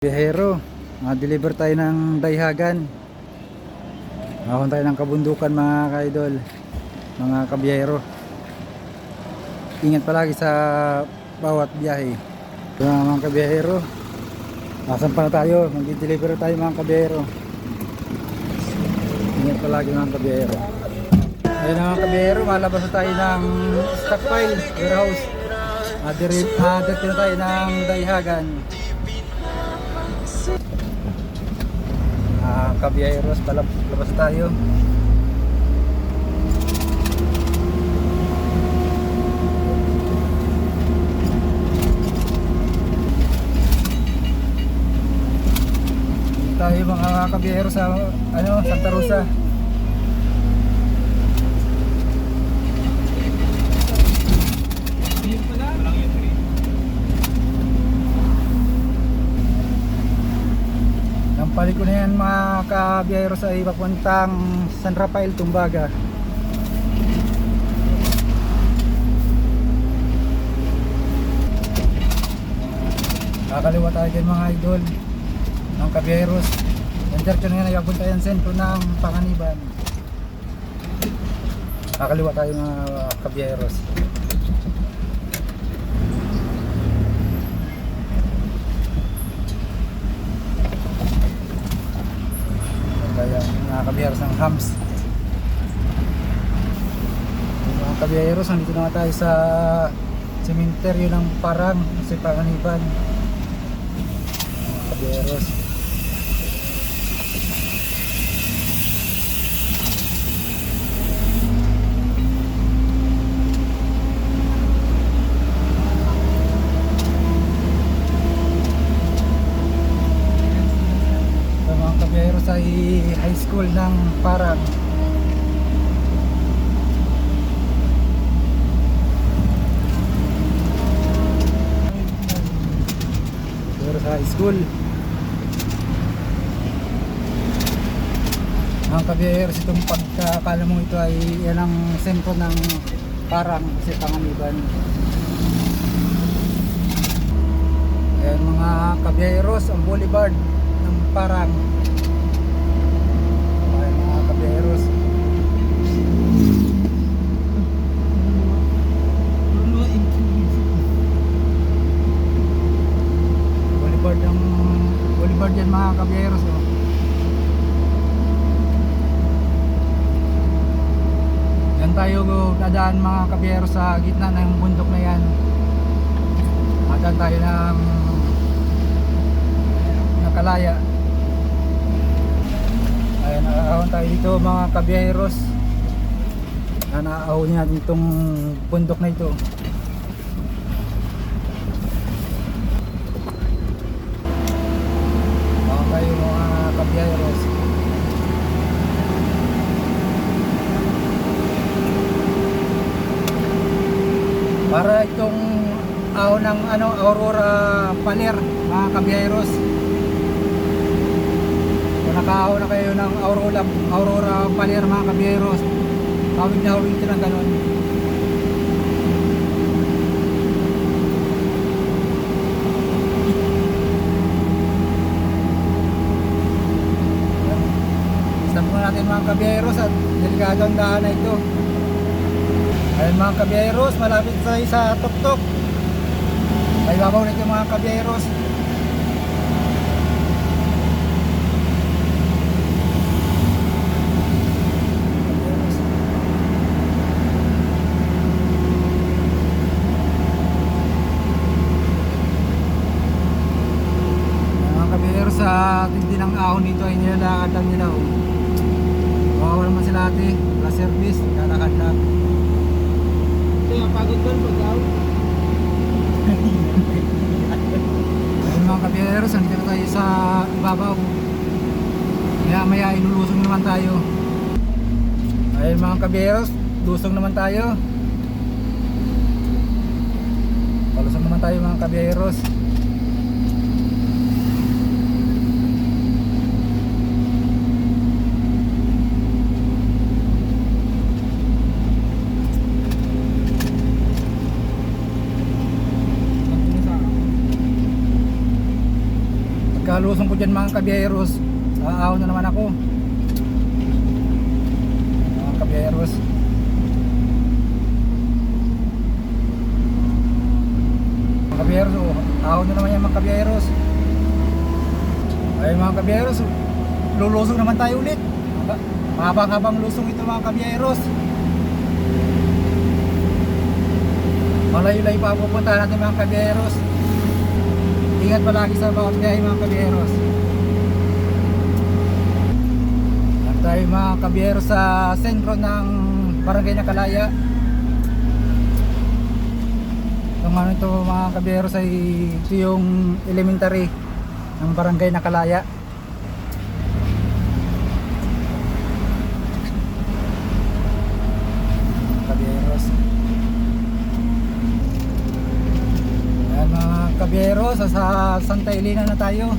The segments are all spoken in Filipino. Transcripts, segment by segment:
Biyahero, ma-deliver tayo ng dayhagan. Makakon tayo ng kabundukan mga kaidol, mga kabiyahero. Ingat palagi sa bawat biyahe. Ito mga kabiyahero. Asan pa na tayo? Mag-deliver tayo mga kabiyahero. Ingat palagi mga kabiyahero. Ayun mga kabiyahero, malabas na tayo ng stockpile, warehouse. Adir, adir na tayo ng dayhagan. Ah, kabiyaheros, palab labas tayo. Tayo mga kabiyaheros sa ano, Santa Rosa. Palit ko na yan mga kabiyahero sa ipapuntang San Rafael, Tumbaga. Kakaliwa tayo dyan mga idol ng kabiyaheros. Yan diretso na yan nagapunta yan sentro ng Panganiban. Kakaliwa tayo mga kabiyaheros. Kaya mga kabiyaheros ng hams. Mga kabiyaheros, nandito na tayo sa sementeryo ng Parang sa Panganiban. Mga kabiyaheros. Sa mga kabiyaheros ay high school ng Parang. Pero sa high school. Ang kabiyaheros itong pagkakala mo ito ay yan ang sentro ng Parang kasi Panganiban. Ayan mga kabiyaheros, ang boulevard ng Parang. Ayan mga kabiyaheros. Boulevard ng boulevard yan mga kabiyaheros. Oh. Yan tayo dadaan mga kabiyaheros sa gitna ng bundok na yan. Madaan tayo ng nakalaya. Ayan, nakakahon tayo dito mga kabiyaheros. Na naaahon natin itong bundok na ito. Mga kayo mga kabiyaheros. Para itong ahon ng ano, Aurora Paler, mga kabiyaheros. Kung nakaahon na kayo ng Aurora, Aurora Paler, mga kabiyaheros, hawig na hawig ito ng ganun. Natin mga kabiyaheros at delikado ang daan na ito. Ayun mga kabiyaheros, malapit tayo sa tuktok. Ay babaw kabiyaheros. Kabiyaheros. Mga kabiyaheros sa tindi ng ahon nito ay nilalakad lang nila. Oh. Naman sila ate, wala service, lalakad lang. Kaya pagod doon pag out. Mga kabiyaheros, andito na tayo sa ibabaw. Kaya maya ilulusong naman tayo. Ayun mga kabiyaheros, lusong naman tayo. Palusong naman tayo mga kabiyaheros. Kalusong ko dyan mga kabiyeros. Aaw na naman ako. Mga kabiyeros. Mga kabiyeros, oh, aaw na naman yan mga kabiyeros. Ay mga kabiyeros, lulusong naman tayo ulit. Mahabang-habang lusong ito mga kabiyeros. Malayo-layo pa pupunta natin mga kabiyeros. Ingat palagi sa bawat biyahe mga kabiyeros. At tayo mga kabiyeros sa sentro ng Barangay Nakalaya. Itong ano ito mga kabiyeros ay ito yung elementary ng Barangay Nakalaya. Kabiyeros. Ayan mga kabiyeros, sa Santa Elena na tayo.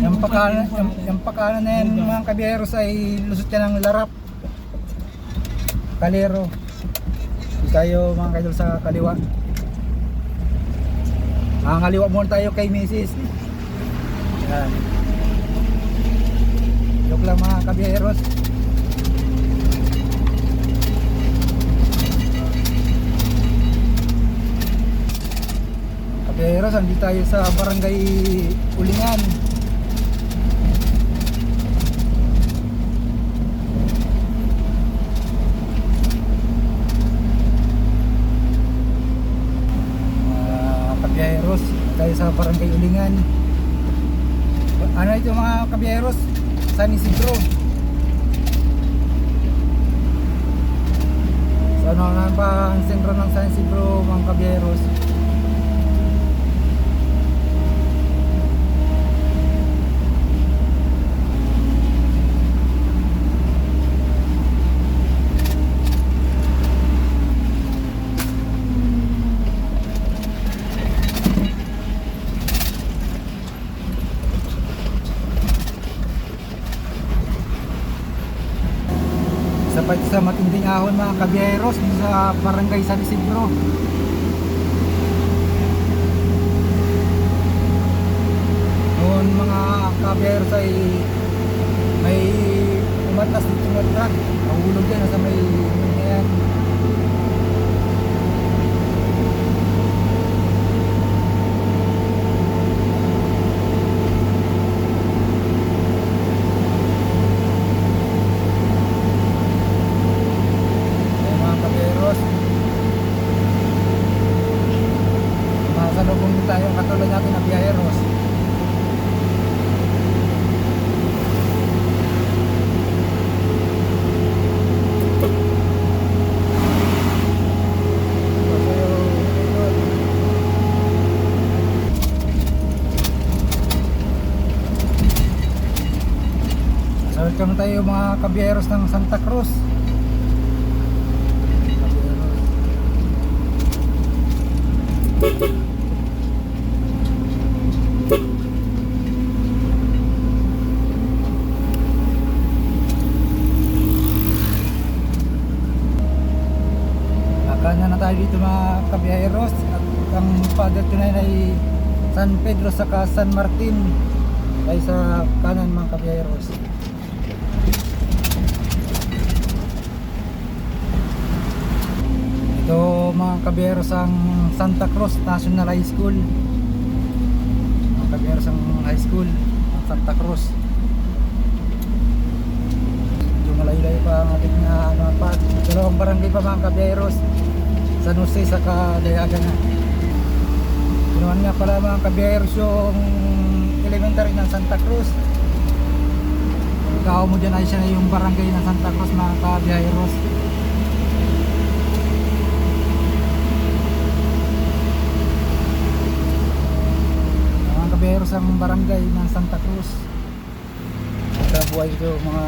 Yung pakanan, yung, yung pakanan na yan mga kabiyeros ay lusot yan ng larap. Kalero. Di tayo mga kaidol sa kaliwa. Ang kaliwa muna tayo kay Mrs. Yan. Joke lang mga kabiyeros. Kabiyeros, andito tayo sa barangay Ulingan. mga kabiyeros tayo sa barangay Ulingan. Ano ito mga kabiyeros San Isidro. So ano nga ba ang sentro ng San Isidro mga kabiyeros sa matinding ahon mga kabiyeros sa barangay San Isidro. Noon mga kabiyeros ay may umatas dito ng truck. Nahulog yan sa may yun na yan Ayan, mga kaberos Tayo ang katulad natin na biyaheros welcome tayo mga kabiyeros ng Santa Cruz Nakanya na tayo dito mga kabiyaheros at ang father tonight ay San Pedro saka San Martin. Ay sa kanan mga kabiyaheros Ito mga kabiyaheros ang Santa Cruz National High School. Mga kabiyaheros ang high school ang Santa Cruz. Malayo-layo pa ang ating na ano pa dalawang barangay pa mga kabiyaheros San Jose saka Dayaga na Pinuhan nga pala mga kabiyaheros yung elementary ng Santa Cruz. Ikaw mo dyan ay siya yung barangay ng Santa Cruz mga kabiyaheros mga kabiyaheros ang barangay ng Santa Cruz. Sa buhay ito mga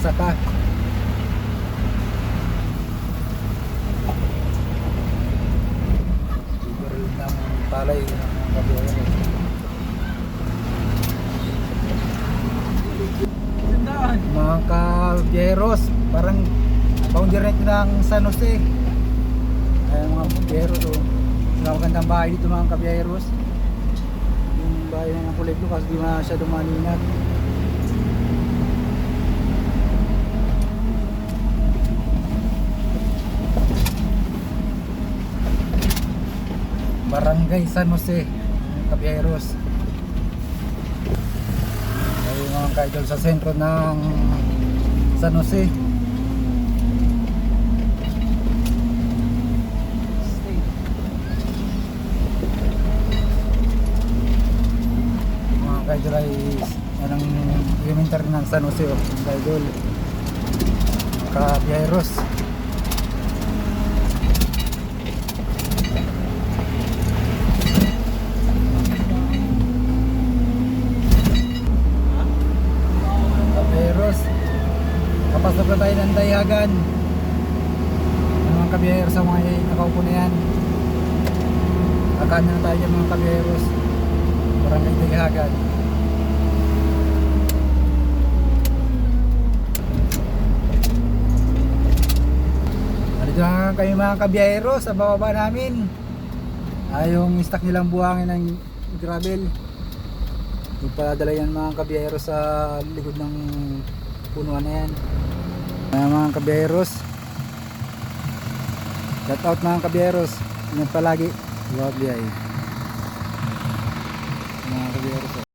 isa ng palay ng Sandaan. mga kabyeros parang founder net ng San Jose ay mga kabyeros oh. Magandang bahay dito mga kabyeros bahay na ng kulay kasi di masyadong maningat. Barangay San Jose, Caballeros. Tayo mga kaidol sa sentro ng San Jose. Mga kaidol ay yan ang elementary ng San Jose. Oh, mga kaidol. Caballeros. Kapasok na tayo ng Dayagan. Yung mga kabiyeros sa mga nakaupo na yan. Kakaan na tayo ng mga kabiyeros. Barangay Dayagan. Nandito na kayo mga kabiyero sa bababa namin. Ay yung stock nilang buhangin ng gravel. Yung paladala yan mga kabiyero sa likod ng punuan na yan. Mga mga kabiyeros. Shout out mga kabiyeros. Ingat palagi. Love Mga kabiyeros.